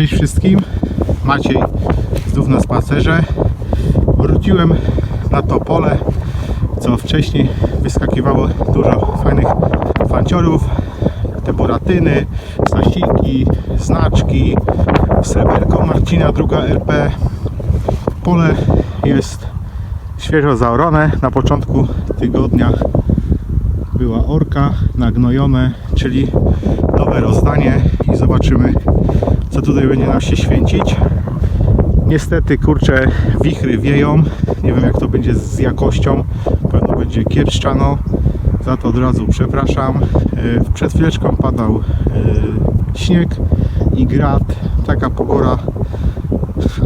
Cześć wszystkim, Maciej znów na spacerze. Wróciłem na to pole, co wcześniej wyskakiwało dużo fajnych fanciorów, te boratyny, sasiki, znaczki, sreberko Marcina, druga LP. Pole jest świeżo zaorone. Na początku tygodnia była orka nagnojone, czyli nowe rozdanie i zobaczymy co tutaj będzie nam się święcić. Niestety kurcze wichry wieją. Nie wiem jak to będzie z jakością. Pewno będzie kiepszczano. Za to od razu przepraszam. E, Przed chwileczką padał e, śnieg i grad. Taka pogora,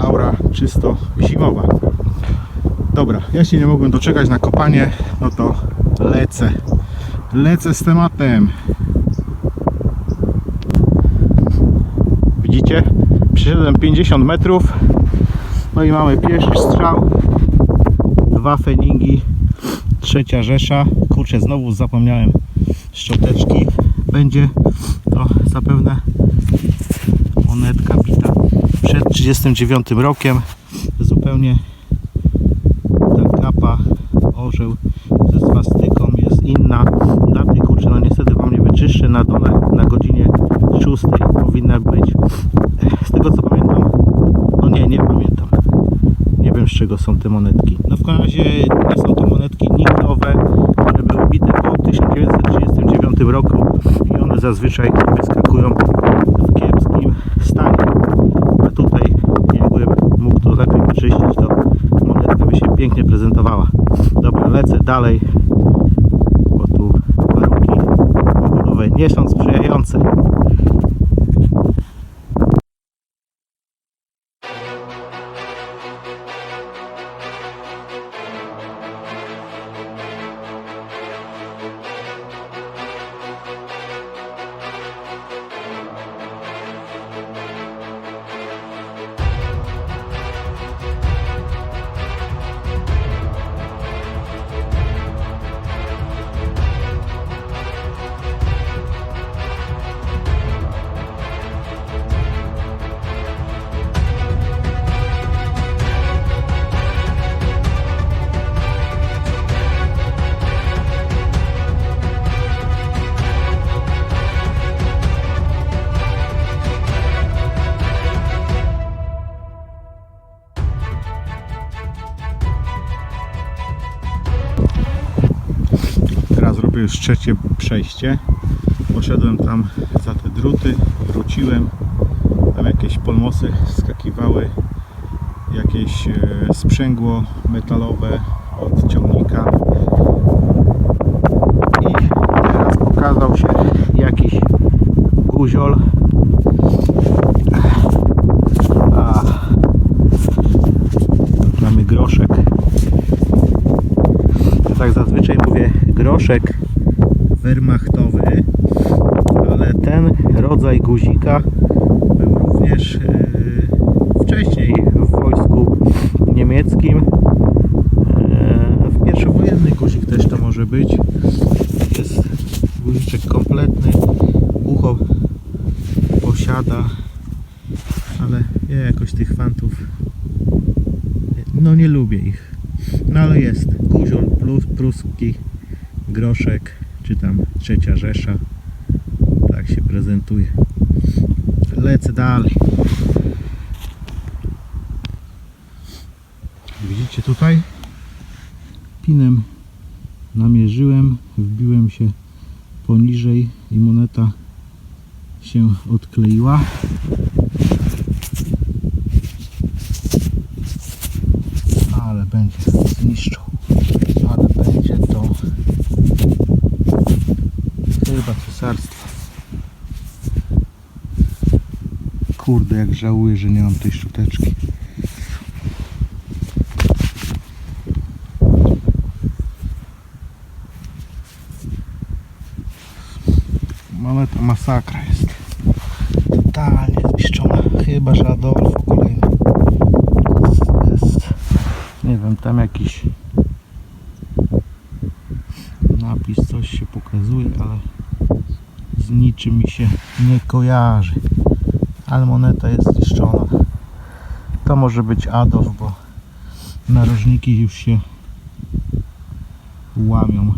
aura czysto zimowa. Dobra, ja się nie mogłem doczekać na kopanie, no to lecę. Lecę z tematem. Przeszedłem 50 metrów. No i mamy pierwszy strzał. Dwa feningi. Trzecia rzesza. Kurczę, znowu zapomniałem szczoteczki. Będzie to zapewne monetka bita przed 39 rokiem. Zupełnie ta kapa, orzeł ze swastyką jest inna. Daty kurczę, no niestety wam nie wyczyszczę na dole na godzinie 6 powinna być. Z tego co pamiętam, no nie, nie pamiętam. Nie wiem z czego są te monetki. No w każdym razie nie są to monetki niglowe, które były bite po 1939 roku i one zazwyczaj wyskakują w kiepskim stanie. A tutaj jakbym mógł to lepiej wyczyścić, to monetka by się pięknie prezentowała. Dobra, lecę dalej, bo tu warunki pogodowe nie są sprzyjające. Już trzecie przejście. Poszedłem tam za te druty, wróciłem. Tam jakieś polmosy skakiwały, jakieś e, sprzęgło metalowe od ciągnika. I teraz pokazał się jakiś guziol. A, mamy groszek. Tak zazwyczaj mówię groszek wehrmachtowy, ale ten rodzaj guzika był również e, wcześniej w wojsku niemieckim. E, w pierwszowojenny guzik też to może być. Jest guziczek kompletny, ucho posiada, ale ja jakoś tych fantów no nie lubię ich. No ale jest guziol plus pruski, groszek, czy tam trzecia rzesza. Tak się prezentuje. Lecę dalej. Widzicie tutaj? Pinem namierzyłem, wbiłem się poniżej i moneta się odkleiła. Ale będzie zniszczył. Ale będzie to Kurde, jak żałuję, że nie mam tej szczoteczki. Moneta masakra jest. Totalnie zniszczona. Chyba, że Adolfo kolejny. Jest, nie wiem, tam jakiś napis, coś się pokazuje, ale z niczym mi się nie kojarzy. ale moneta jest zniszczona. To może być Adolf, bo narożniki już się łamią.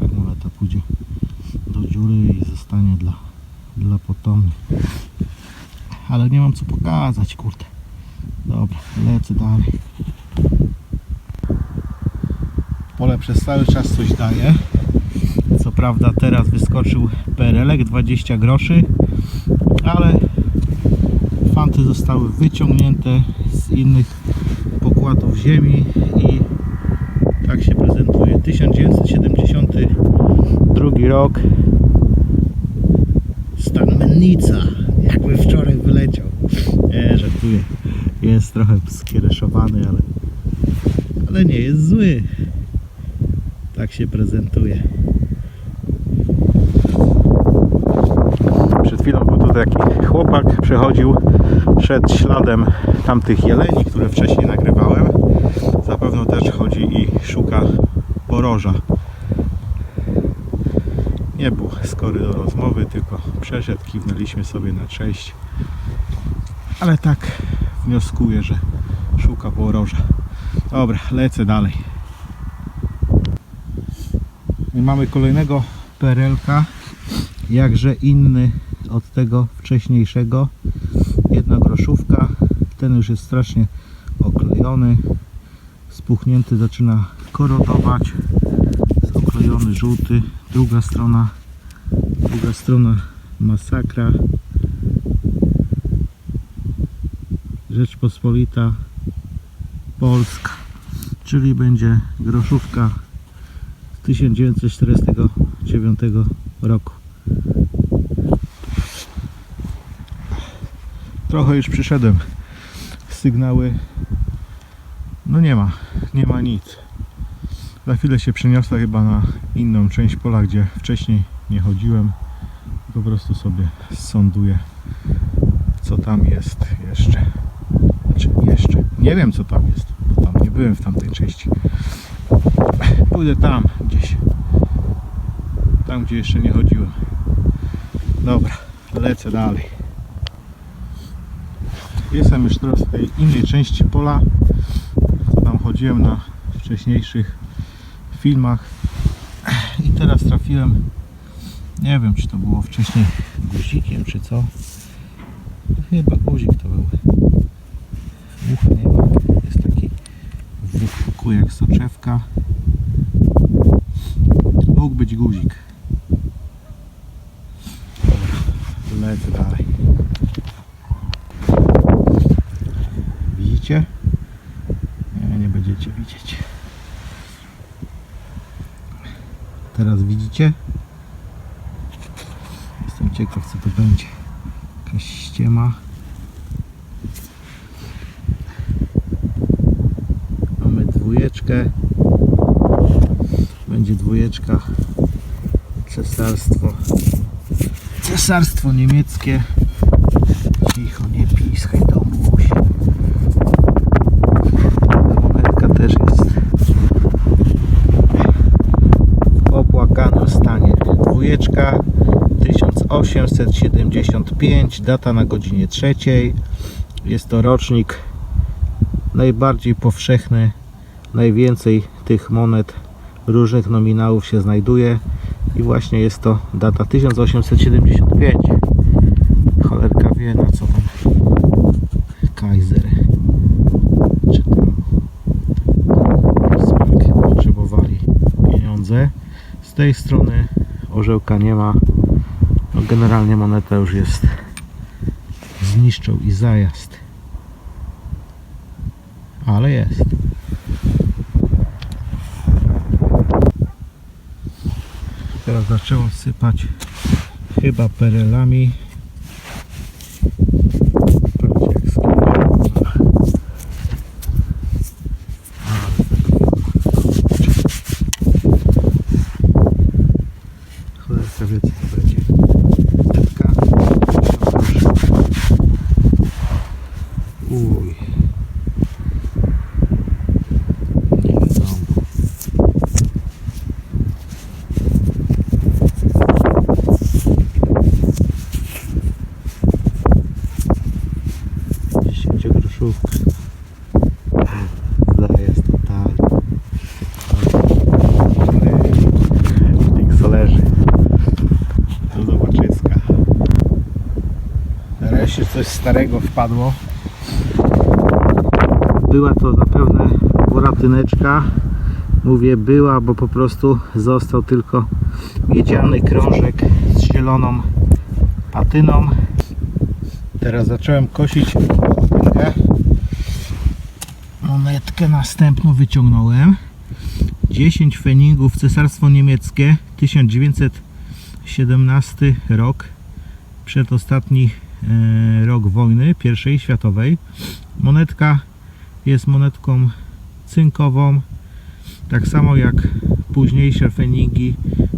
Tak moneta pójdzie do dziury i zostanie dla, dla potomnych. Ale nie mam co pokazać, kurde. Dobra, lecę dalej. Pole przez cały czas coś daje. Co prawda teraz wyskoczył perelek 20 groszy, ale fanty zostały wyciągnięte z innych pokładów ziemi i tak się prezentuje. 1972 rok. Stan Mennica. Jakby wczoraj wyleciał. Nie, żartuję. Jest trochę skiereszowany, ale, ale nie jest zły. Tak się prezentuje. Przed chwilą był tutaj taki chłopak, przechodził, szedł śladem tamtych jeleni, które wcześniej nagrywałem. Zapewne też chodzi i szuka poroża. Nie był skory do rozmowy, tylko przeszedł, kiwnęliśmy sobie na cześć. Ale tak wnioskuję, że szuka poroża. Dobra, lecę dalej. I mamy kolejnego perelka, jakże inny od tego wcześniejszego. Jedna groszówka, ten już jest strasznie oklejony, spuchnięty, zaczyna korodować, jest oklejony żółty, druga strona, druga strona masakra. Rzeczpospolita Polska, czyli będzie groszówka z 1949 roku. Trochę już przyszedłem. Sygnały. No nie ma, nie ma nic. Za chwilę się przeniosę chyba na inną część pola, gdzie wcześniej nie chodziłem. Po prostu sobie sąduję, co tam jest jeszcze. Znaczy jeszcze. Nie wiem co tam jest, bo tam nie byłem w tamtej części. Pójdę tam gdzieś. Tam gdzie jeszcze nie chodziłem. Dobra, lecę dalej. Jestem już teraz w tej innej części pola, co tam chodziłem na wcześniejszych filmach. I teraz trafiłem, nie wiem czy to było wcześniej guzikiem czy co. Chyba guzik to był. Ucha nie ma. Jest taki w jak soczewka. Mógł być guzik. Lecę dalej. Widzicie? Nie, nie będziecie widzieć. Teraz widzicie? Jestem ciekaw co to będzie. Jakaś ściema. Mamy dwójeczkę. Będzie dwójeczka. Cesarstwo. Cesarstwo niemieckie. Cicho, nie piskaj domuś. Monetka też jest w opłakanym stanie. Dwójeczka 1875, data na godzinie trzeciej. Jest to rocznik najbardziej powszechny. Najwięcej tych monet różnych nominałów się znajduje i właśnie jest to data 1875. Cholerka wie na co tam Kaiser czy tam potrzebowali pieniądze. Z tej strony orzełka nie ma. No generalnie moneta już jest zniszczą i zajazd. Ale jest. Teraz zaczęło sypać chyba perelami. Patrzcie jak skinęło. Cholerka wie co to będzie. Setka. Uj. Nie wiadomo. Super. Zajazd totalny. Pixolerzy. Do zobaczyska. Nareszcie coś wpadło. Była to zapewne boratyneczka. Mówię była, bo po prostu został tylko miedziany krążek z zieloną patyną. Teraz zacząłem kosić monetkę. Monetkę następną wyciągnąłem. 10 feningów Cesarstwo Niemieckie 1917 rok. Przedostatni rok wojny pierwszej światowej. Monetka jest monetką cynkową. Tak samo jak późniejsze feningi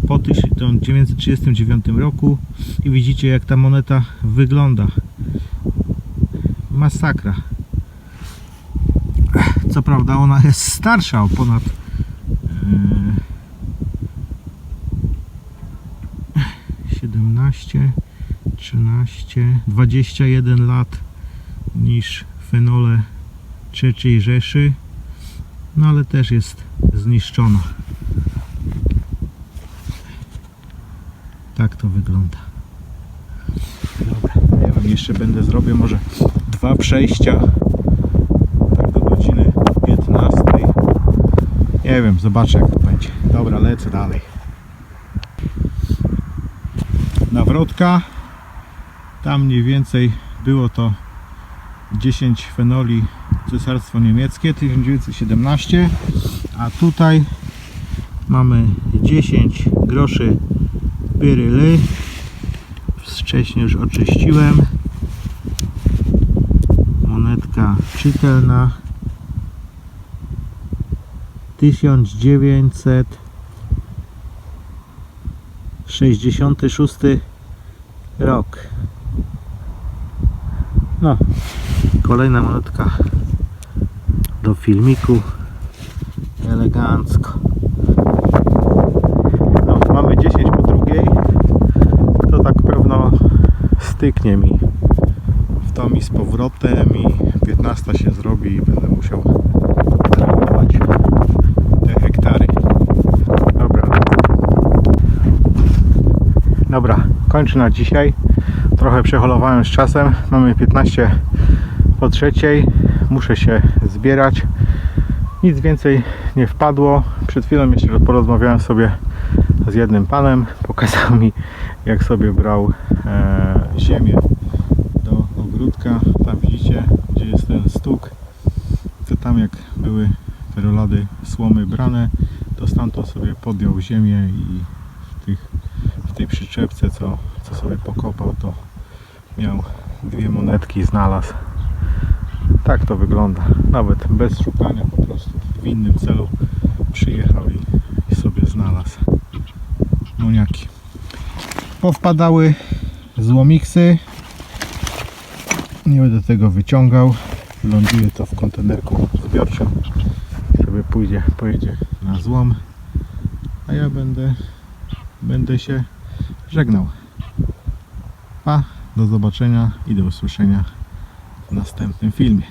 po 1939 roku. I widzicie jak ta moneta wygląda. Masakra. Co prawda ona jest starsza o ponad e, 17, 13, 21 lat niż fenole III Rzeszy, no ale też jest zniszczona. Tak to wygląda. Dobra, ja wam jeszcze będę zrobię może dwa przejścia tak do godziny 15. Nie wiem, zobaczę jak to będzie. Dobra, lecę dalej. Nawrotka. Tam mniej więcej było to 10 fenoli Cesarstwo Niemieckie 1917, a tutaj mamy 10 groszy pyryly. Wcześniej już oczyściłem. Monetka czytelna. 1966 rok. No, kolejna monetka do filmiku. Elegancko. No, mamy 10 po drugiej. To tak pewno styknie mi w to mi z powrotem i 15 się zrobi i będę musiał zrealizować te hektary. Dobra. Dobra, kończę na dzisiaj. Trochę przeholowałem z czasem. Mamy 15 po trzeciej. Muszę się zbierać. Nic więcej nie wpadło. Przed chwilą jeszcze porozmawiałem sobie z jednym panem. Pokazał mi jak sobie brał e, ziemię do ogródka. Tam widzicie, gdzie jest ten stuk. To tam jak były te rolady słomy brane, to stamtąd sobie podjął ziemię i w, tych, w tej przyczepce, co, co sobie pokopał, to miał dwie monetki, znalazł. Tak to wygląda. Nawet bez szukania po prostu w innym celu przyjechał i, i sobie znalazł moniaki. Powpadały złomiksy. Nie będę tego wyciągał. Ląduje to w kontenerku zbiorczym. Sobie pójdzie, pojedzie na złom. A ja będę, będę się żegnał. Pa, do zobaczenia i do usłyszenia w następnym filmie.